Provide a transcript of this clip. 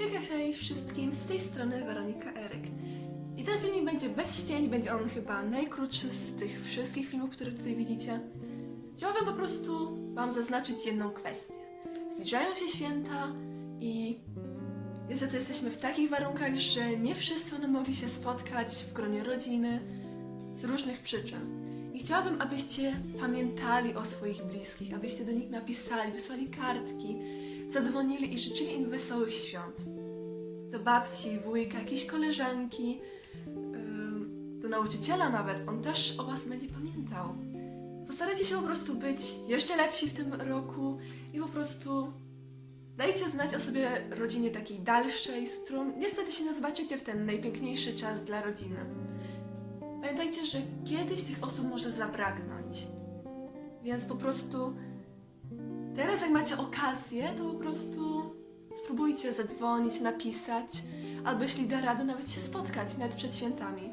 Hejka, hej wszystkim, z tej strony Weronika Eryk. I ten filmik będzie bez ścień, będzie on chyba najkrótszy z tych wszystkich filmów, które tutaj widzicie. Chciałabym po prostu Wam zaznaczyć jedną kwestię. Zbliżają się święta i niestety jesteśmy w takich warunkach, że nie wszyscy będą mogli się spotkać w gronie rodziny z różnych przyczyn. I chciałabym, abyście pamiętali o swoich bliskich, abyście do nich napisali, wysłali kartki, zadzwonili i życzyli im wesołych świąt. Do babci, wujka, jakiejś koleżanki, ym, do nauczyciela nawet, on też o was będzie pamiętał. Postarajcie się po prostu być jeszcze lepsi w tym roku i po prostu dajcie znać o sobie rodzinie takiej dalszej, z którą niestety się nie zobaczycie w ten najpiękniejszy czas dla rodziny. Pamiętajcie, że kiedyś tych osób może zabraknąć. Więc po prostu teraz jak macie okazję, to po prostu spróbujcie zadzwonić, napisać, albo jeśli da radę, nawet się spotkać, nawet przed świętami.